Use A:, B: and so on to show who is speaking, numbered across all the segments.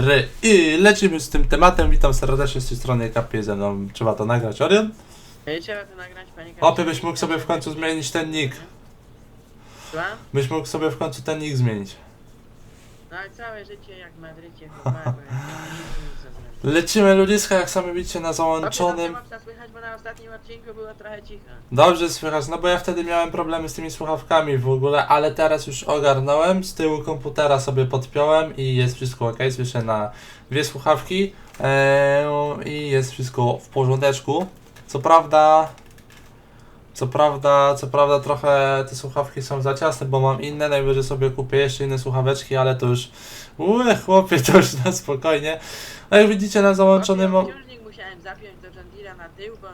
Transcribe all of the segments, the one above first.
A: ry. I lecimy z tym tematem. Witam serdecznie z tej strony kapie ze mną. Trzeba to nagrać, Orion?
B: Trzeba to nagrać, panie
A: Opie byś mógł sobie w końcu zmienić ten nick.
B: Słucham?
A: Byś mógł sobie w końcu ten nick zmienić.
B: No ale całe życie jak w Madrycie chłopako,
A: Lecimy ludziska, jak sami widzicie, na załączonym.
B: dobrze słychać, bo na ostatnim odcinku było trochę cicho.
A: Dobrze słychać, no bo ja wtedy miałem problemy z tymi słuchawkami w ogóle, ale teraz już ogarnąłem, z tyłu komputera sobie podpiąłem i jest wszystko ok, słyszę na dwie słuchawki eee, i jest wszystko w porządeczku. Co prawda, co prawda, co prawda trochę te słuchawki są za ciasne, bo mam inne, najwyżej sobie kupię jeszcze inne słuchaweczki, ale to już, ue, chłopie, to już na spokojnie. No jak widzicie na załączonym...
B: Opie, ciągnik musiałem zapiąć do John Deere'a na tył, bo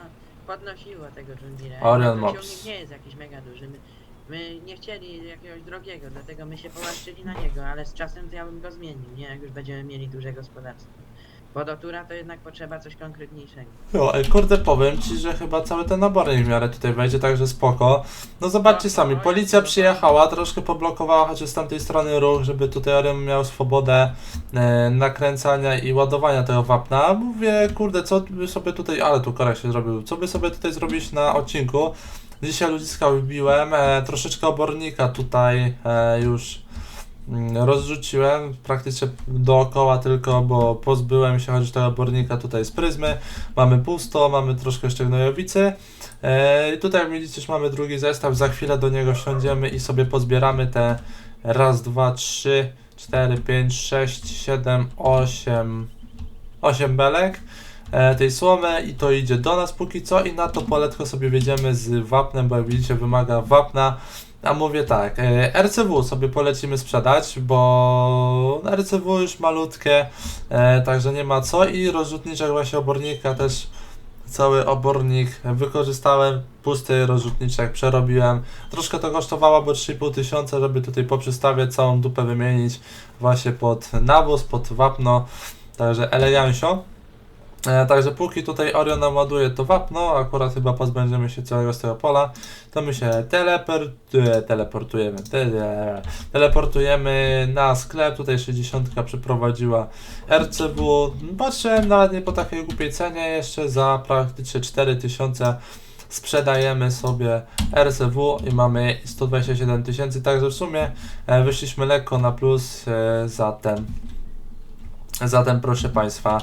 B: podnosiło tego John Deere'a.
A: Orion Mops.
B: ciągnik nie jest jakiś mega duży. My, my nie chcieli jakiegoś drogiego, dlatego my się połaszczyli na niego, ale z czasem to ja bym go zmienił, nie? Jak już będziemy mieli duże gospodarstwo. Wodotura to jednak potrzeba coś konkretniejszego.
A: No, ej, kurde, powiem ci, że chyba cały ten nabornik w miarę tutaj wejdzie, także spoko. No zobaczcie sami, policja przyjechała, troszkę poblokowała chociaż z tamtej strony ruch, żeby tutaj Orion miał swobodę e, nakręcania i ładowania tego wapna. Mówię, kurde, co by sobie tutaj, ale tu korek się zrobił, co by sobie tutaj zrobić na odcinku. Dzisiaj ludziska wybiłem, e, troszeczkę obornika tutaj e, już rozrzuciłem praktycznie dookoła tylko, bo pozbyłem się choć tego obornika tutaj z pryzmy. Mamy pusto, mamy troszkę jeszcze gnojowicy. E, I tutaj jak widzicie już mamy drugi zestaw, za chwilę do niego wsiądziemy i sobie pozbieramy te raz, dwa, trzy, cztery, pięć, sześć, siedem, osiem, osiem belek e, tej słomy i to idzie do nas póki co i na to poletko sobie wjedziemy z wapnem, bo jak widzicie wymaga wapna. A mówię tak, e, RCW sobie polecimy sprzedać, bo RCW już malutkie, e, także nie ma co i rozrzutniczek właśnie obornika też cały obornik wykorzystałem, pusty rozrzutniczek przerobiłem. Troszkę to kosztowało, bo 3,5 tysiąca, żeby tutaj poprzestawiać całą dupę wymienić właśnie pod nawóz, pod wapno, także elegancio. E, także póki tutaj Orion nam ładuje to wapno, akurat chyba pozbędziemy się całego z tego pola, to my się teleportuje, teleportujemy, tele, teleportujemy na sklep, tutaj 60 przyprowadziła RCW, patrzyłem nawet nie po takiej głupiej cenie, jeszcze za praktycznie 4000 sprzedajemy sobie RCW i mamy 127 tysięcy, także w sumie e, wyszliśmy lekko na plus za ten, zatem proszę Państwa,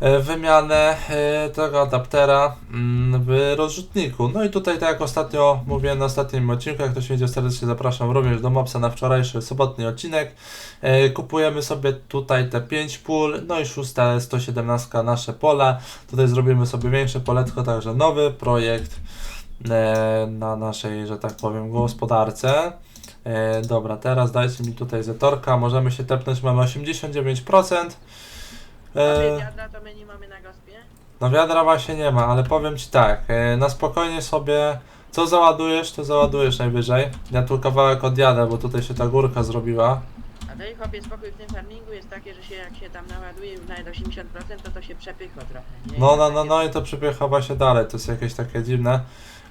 A: wymianę e, tego adaptera mm, w rozrzutniku. No i tutaj, tak jak ostatnio mówiłem na ostatnim odcinku, jak ktoś wiedział, serdecznie zapraszam również do Mopsa na wczorajszy sobotni odcinek. E, Kupujemy sobie tutaj te 5 pól, no i szóste 117 nasze pola. Tutaj zrobimy sobie większe poletko, także nowy projekt e, na naszej, że tak powiem, gospodarce. E, dobra, teraz dajcie mi tutaj zetorka, możemy się tepnąć, mamy 89%. E,
B: wiadra to my nie mamy na gospie?
A: no wiadra właśnie nie ma, ale powiem Ci tak, e, na spokojnie sobie, co załadujesz, to załadujesz najwyżej. Ja tu kawałek odjadę, bo tutaj się ta górka zrobiła.
B: A i chłopie spokój w tym farmingu jest takie, że się jak się tam naładuje już nawet 80% to to się przepycha trochę, nie?
A: No, no, no, no i to przypycha się dalej, to jest jakieś takie dziwne.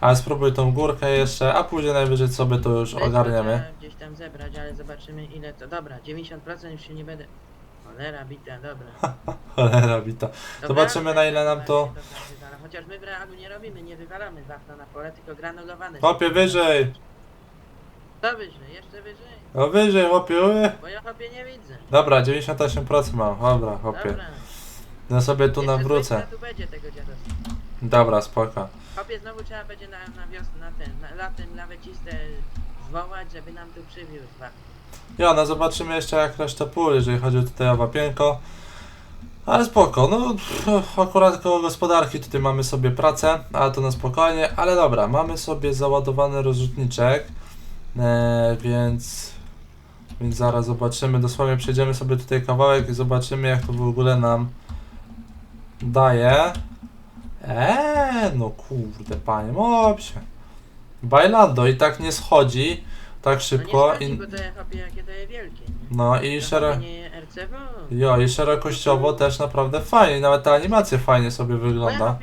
A: Ale spróbuj tą górkę jeszcze, a później najwyżej sobie to już
B: Weźmy
A: ogarniemy.
B: to Gdzieś tam zebrać, ale zobaczymy ile to. Dobra, 90% już się nie będę. Cholera bita, dobra.
A: Cholera bita.
B: Dobra,
A: Zobaczymy na ile nam to...
B: Chociaż my w realu nie robimy, nie wywalamy wapna na pole, tylko granulowane.
A: Chłopie, wyżej!
B: To wyżej, jeszcze wyżej.
A: No wyżej, chłopie, ły.
B: Bo ja chłopie nie widzę.
A: Dobra, 98% mam, dobra, chłopie.
B: Dobra.
A: No sobie tu
B: Jeszcze
A: nawrócę.
B: tu będzie tego dziadostwa.
A: Dobra, spoko.
B: Chłopie znowu trzeba będzie na, na wiosnę, na ten, na latem laweciste zwołać, żeby nam tu przywiózł wapno.
A: Ja, no zobaczymy jeszcze jak reszta pól, jeżeli chodzi tutaj o wapienko. Ale spoko, no akurat koło gospodarki tutaj mamy sobie pracę, ale to na spokojnie, ale dobra, mamy sobie załadowany rozrzutniczek, e, więc, więc zaraz zobaczymy, dosłownie przejdziemy sobie tutaj kawałek i zobaczymy jak to w ogóle nam daje. Eee, no kurde, panie mopsie. Bailando i tak nie schodzi tak szybko.
B: No nie
A: i,
B: bo jakie wielkie. Nie?
A: no i
B: nie RCW.
A: Jo, i szerokościowo też naprawdę fajnie, nawet ta animacja fajnie sobie wygląda.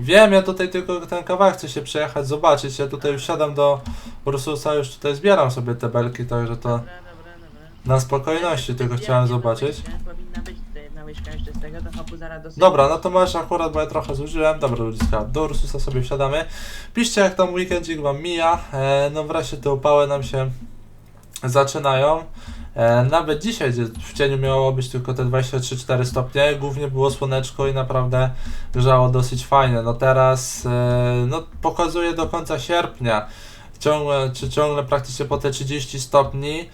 A: Wiem, ja tutaj tylko ten kawałek chcę się przejechać, zobaczyć, ja tutaj wsiadam do Ursusa, już tutaj zbieram sobie te belki, także to
B: Dobra, dobra, dobra.
A: na spokojności tylko chciałem zobaczyć.
B: wiem, powinien z tego, to dosypię.
A: Dobra, no to możesz akurat, bo ja trochę zużyłem. Dobra, ludziska, do Ursusa sobie wsiadamy. Piszcie, jak tam weekendzik wam mija. E, no wreszcie te upały nam się zaczynają. E, nawet dzisiaj, w cieniu miało być tylko te 23-4 stopnie, głównie było słoneczko i naprawdę grzało dosyć fajnie. No teraz, e, no pokazuje do końca sierpnia, ciągle, czy ciągle praktycznie po te 30 stopni.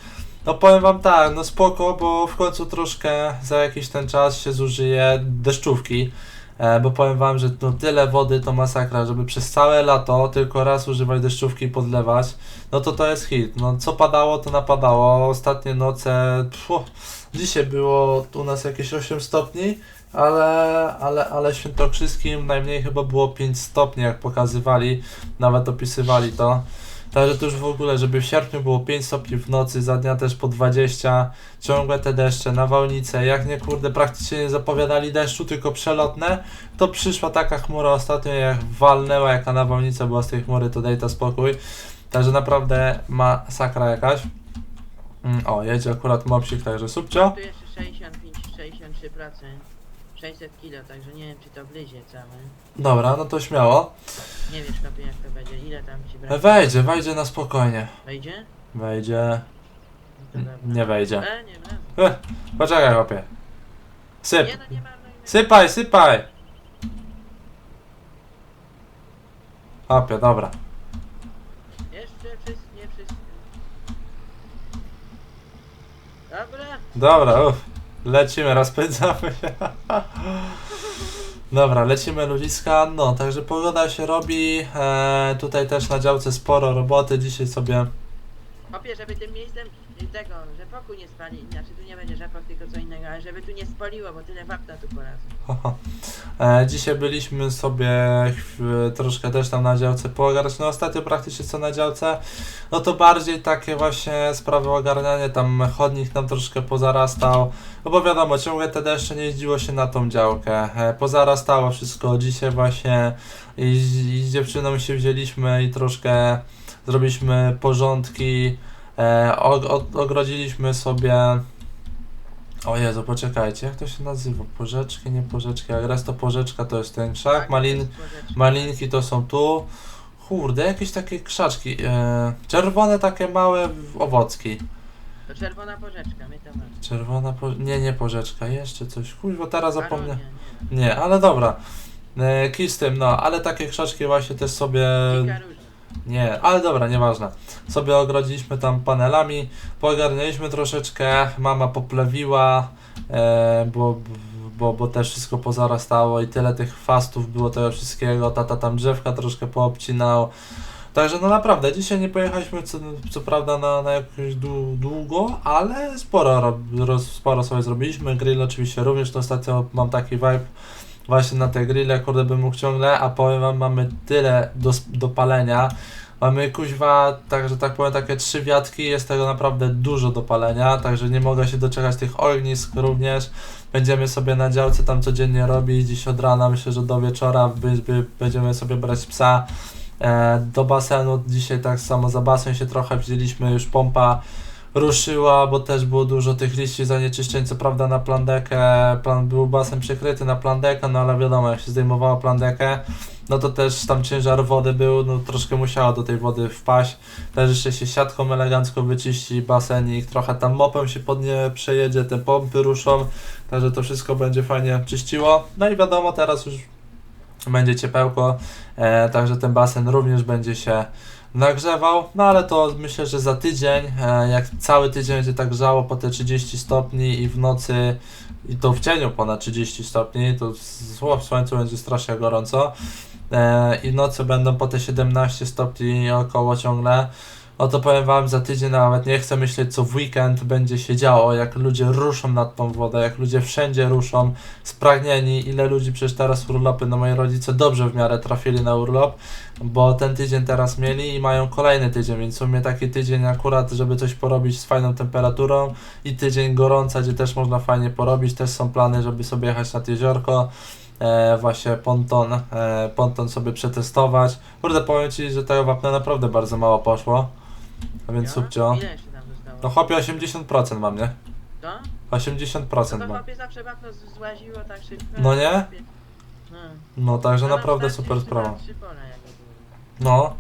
A: No powiem wam tak, no spoko, bo w końcu troszkę za jakiś ten czas się zużyje deszczówki. E, bo powiem wam, że no tyle wody to masakra, żeby przez całe lato tylko raz używać deszczówki i podlewać, no to to jest hit. No co padało, to napadało. Ostatnie noce, pfu, dzisiaj było u nas jakieś 8 stopni, ale, ale, ale świętokrzyskim najmniej chyba było 5 stopni, jak pokazywali, nawet opisywali to. Także to już w ogóle, żeby w sierpniu było 5 stopni w nocy, za dnia też po 20, ciągłe te deszcze, nawałnice, jak nie kurde, praktycznie nie zapowiadali deszczu, tylko przelotne, to przyszła taka chmura ostatnio, jak walnęła, jaka nawałnica była z tej chmury, to daj to spokój. Także naprawdę masakra jakaś. Mm, O, jedzie akurat mopsik, także subcio.
B: Tu jeszcze 65-63%. 600 kilo, także nie wiem czy to wlezie całe.
A: Dobra, no to śmiało.
B: Nie wiesz kapie jak to będzie, ile tam ci brakuje?
A: Wejdzie, wejdzie na spokojnie.
B: Wejdzie?
A: Wejdzie.
B: No to dobra.
A: Nie wejdzie.
B: E, nie wlazł.
A: Eh, poczekaj, chłopie. Syp.
B: Nie no nie.
A: Sypaj, sypaj! Dobra.
B: Jeszcze wszystko, nie wszystko. Dobra.
A: Dobra, uff. Lecimy, rozpędzamy się. Dobra, lecimy ludziska. No, także pogoda się robi. E, tutaj też na działce sporo roboty. Dzisiaj sobie.
B: Kopie, żeby tym miejscem tego rzepoku nie spali, znaczy tu nie będzie rzepok, tylko co innego, ale żeby tu nie spoliło, bo tyle wapna tu porazu.
A: Haha. E, dzisiaj byliśmy sobie troszkę też tam na działce poogarniać. No ostatnio praktycznie co na działce, no to bardziej takie właśnie sprawy ogarnianie, tam chodnik nam troszkę pozarastał, no bo wiadomo, ciągle te deszcze nie jeździło się na tą działkę, e, pozarastało wszystko, dzisiaj właśnie i, z- i z dziewczyną się wzięliśmy i troszkę zrobiliśmy porządki, e, og- og- ogrodziliśmy sobie o Jezu, poczekajcie, jak to się nazywa? Porzeczki, nie porzeczki, jak raz to porzeczka to jest ten krzak,
B: Tak,
A: malin, malinki to są tu. Kurde, jakieś takie krzaczki, e, czerwone takie małe owocki.
B: To czerwona porzeczka, my to mamy.
A: Czerwona, po, nie, nie porzeczka, jeszcze coś, kurwa, teraz zapomniałem.
B: Aronia, nie.
A: Nie, ale dobra. E, kij z tym, no, ale takie krzaczki właśnie też sobie... Nie, ale dobra, nieważne. Sobie ogrodziliśmy tam panelami, pogarnęliśmy troszeczkę, mama poplewiła, e, bo, bo, bo też wszystko pozarastało i tyle tych fastów było tego wszystkiego, tata tam drzewka troszkę poobcinał. Także no naprawdę, dzisiaj nie pojechaliśmy co, co prawda na, na jakąś dłu- długo, ale sporo, rob, sporo sobie zrobiliśmy. Grill oczywiście również, to ostatnio mam taki vibe właśnie na te grille, kurde bym mógł ciągle, a powiem wam, mamy tyle do, do palenia. Mamy kuźwa, także tak powiem, takie trzy wiatki, jest tego naprawdę dużo do palenia, także nie mogę się doczekać tych ognisk również. Będziemy sobie na działce tam codziennie robić, dziś od rana, myślę, że do wieczora by, by, będziemy sobie brać psa e, do basenu. Dzisiaj tak samo za basen się trochę wzięliśmy, już pompa ruszyła, bo też było dużo tych liści zanieczyszczeń, co prawda na plandekę, plan, był basen przykryty na plandekę, no ale wiadomo, jak się zdejmowało plandekę, no to też tam ciężar wody był, no troszkę musiało do tej wody wpaść, też jeszcze się siatką elegancko wyczyści basenik, trochę tam mopem się pod nie przejedzie, te pompy ruszą, także to wszystko będzie fajnie czyściło, no i wiadomo, teraz już będzie ciepełko, e, także ten basen również będzie się nagrzewał, no ale to myślę, że za tydzień, e, jak cały tydzień będzie tak grzało po te 30 stopni i w nocy, i to w cieniu ponad 30 stopni, to w słońcu będzie strasznie gorąco. E, i w nocy będą po te 17 stopni około ciągle, no to powiem wam, za tydzień nawet nie chcę myśleć, co w weekend będzie się działo, jak ludzie ruszą nad tą wodę, jak ludzie wszędzie ruszą, spragnieni, ile ludzi przecież teraz urlopy, no moi rodzice dobrze w miarę trafili na urlop, bo ten tydzień teraz mieli i mają kolejny tydzień, więc w sumie taki tydzień akurat, żeby coś porobić z fajną temperaturą i tydzień gorąca, gdzie też można fajnie porobić, też są plany, żeby sobie jechać nad jeziorko, e, właśnie ponton, e, ponton sobie przetestować. Kurde, powiem Ci, że tego wapna naprawdę bardzo mało poszło, a więc subcio.
B: Ile jeszcze tam zostało?
A: No chłopie 80% mam, nie?
B: To?
A: 80%
B: No to
A: mam.
B: chłopie zawsze z- złaziło tak szybko.
A: No nie?
B: No.
A: No także
B: No
A: naprawdę super sprawa.
B: trzy pola jakby było.
A: No,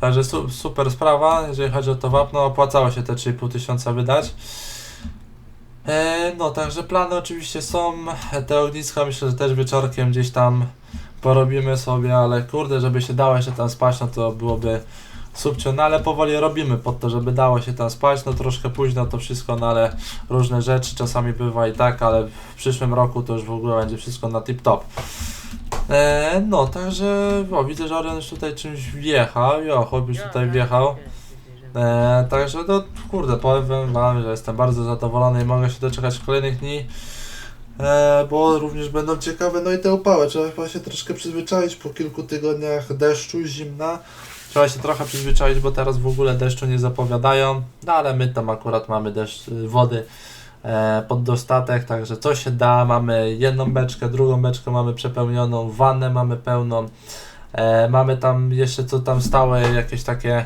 A: także su super sprawa, jeżeli chodzi o to wapno, opłacało się te 3,5 tysiąca wydać. E, no, także plany oczywiście są, te ogniska myślę, że też wieczorkiem gdzieś tam porobimy sobie, ale kurde, żeby się dało jeszcze tam spać, no to byłoby subcio, no ale powoli robimy pod to, żeby dało się tam spać, no troszkę późno to wszystko, no ale różne rzeczy czasami bywa i tak, ale w przyszłym roku to już w ogóle będzie wszystko na tip top. E, no, także o, widzę, że Orion już tutaj czymś wjechał, jo, chłop już tutaj
B: tak,
A: wjechał.
B: tak, tak,
A: E, także no kurde, powiem wam, że jestem bardzo zadowolony i mogę się doczekać kolejnych dni. E, bo również będą ciekawe, no i te upały. Trzeba chyba się troszkę przyzwyczaić po kilku tygodniach deszczu, zimna. Trzeba się trochę przyzwyczaić, bo teraz w ogóle deszczu nie zapowiadają. No ale my tam akurat mamy deszcz, y, wody e, pod dostatek, także co się da. Mamy jedną beczkę, drugą beczkę mamy przepełnioną, wannę mamy pełną. E, mamy tam jeszcze co tam stałe, jakieś takie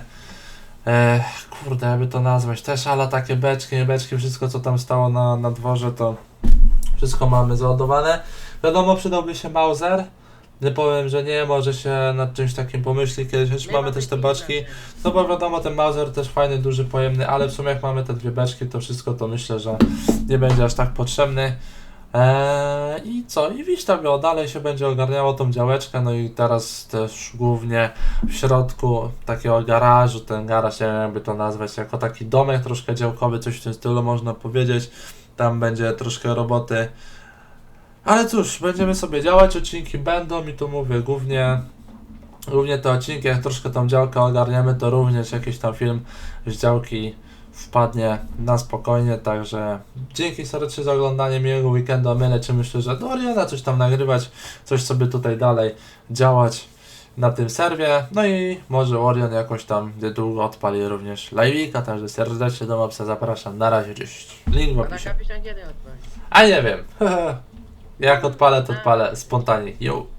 A: e, kurde, jakby to nazwać, też ale takie beczki, nie beczki, wszystko co tam stało na, na dworze, to wszystko mamy załadowane. Wiadomo, przydałby się Mauser. Nie powiem, że nie, może się nad czymś takim pomyśli kiedyś, choć
B: Nie
A: mamy
B: ma
A: też te
B: znaczeń.
A: No bo wiadomo, ten Mauser też fajny, duży, pojemny, ale w sumie jak mamy te dwie beczki, to wszystko to myślę, że nie będzie aż tak potrzebny. Eee, I co? I wiś tam o, dalej się będzie ogarniało tą działeczkę, no i teraz też głównie w środku takiego garażu, ten garaż, nie wiem jakby to nazwać, jako taki domek troszkę działkowy, coś w tym stylu można powiedzieć. Tam będzie troszkę roboty. Ale cóż, będziemy sobie działać, odcinki będą i tu mówię, głównie Głównie te odcinki, jak troszkę tą działkę ogarniemy, to również jakiś tam film z działki wpadnie na spokojnie, także dzięki serdecznie za oglądanie, miłego weekendu, a my lecimy myślę, że do Oriona coś tam nagrywać, coś sobie tutaj dalej działać na tym serwie, no i może Orion jakoś tam niedługo odpali również live'ika, także serdecznie do Mopsa zapraszam, na razie, cześć, link w opisie, a nie wiem, jak odpalę, to odpalę spontanicznie, yo.